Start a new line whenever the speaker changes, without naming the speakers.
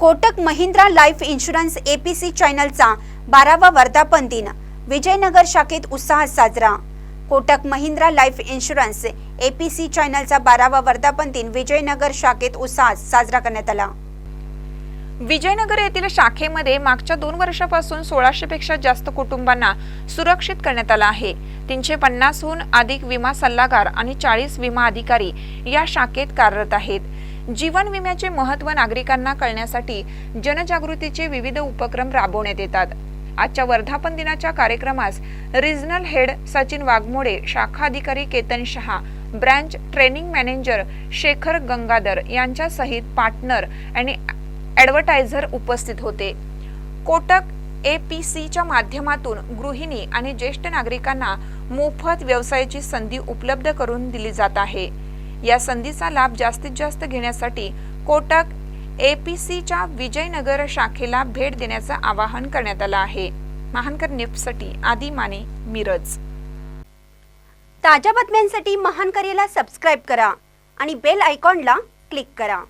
Kotak Mahindra life insurance APC चॅनलचा बारावा वर्धापन दिन. विजयनगर शाखेत उत्साहात साजरा. Kotak Mahindra life insurance APC चॅनलचा बारावा वर्धापन दिन विजयनगर शाखेत उत्साहात साजरा करण्यात आला.
विजयनगर येथील शाखेमध्ये मागच्या दोन वर्षापासून सोळाशे पेक्षा जास्त कुटुंबांना सुरक्षित करण्यात आला आहे. तीनशे पन्नासहून अधिक विमा सल्लागार आणि चाळीस विमा अधिकारी या शाखेत कार्यरत आहेत. जीवन विम्याचे महत्त्व नागरिकांना कळण्यासाठी जनजागृतीचे विविध उपक्रम राबवण्यात येतात. आजच्या वर्धापन दिनाच्या कार्यक्रमास रिजनल हेड सचिन वाघमोडे शाखा अधिकारी Ketan Shah branch training manager Shekhar Gangadhar यांच्या सहित पार्टनर आणि ॲडव्हर्टायझर उपस्थित होते. कोटक ए पी सीच्या माध्यमातून गृहिणी आणि ज्येष्ठ नागरिकांना मोफत व्यवसायाची संधी उपलब्ध करून दिली जात आहे. या संधीचा लाभ जास्तीत जास्त घेण्यासाठी कोटक ए पी सीच्या विजयनगर शाखेला भेट देण्याचं आवाहन करण्यात आलं आहे. महानकर निफ्टसाठी आदी माने मिरज.
ताज्या बातम्यांसाठी महानकरेला सबस्क्राईब करा आणि बेल आयकॉनला क्लिक करा.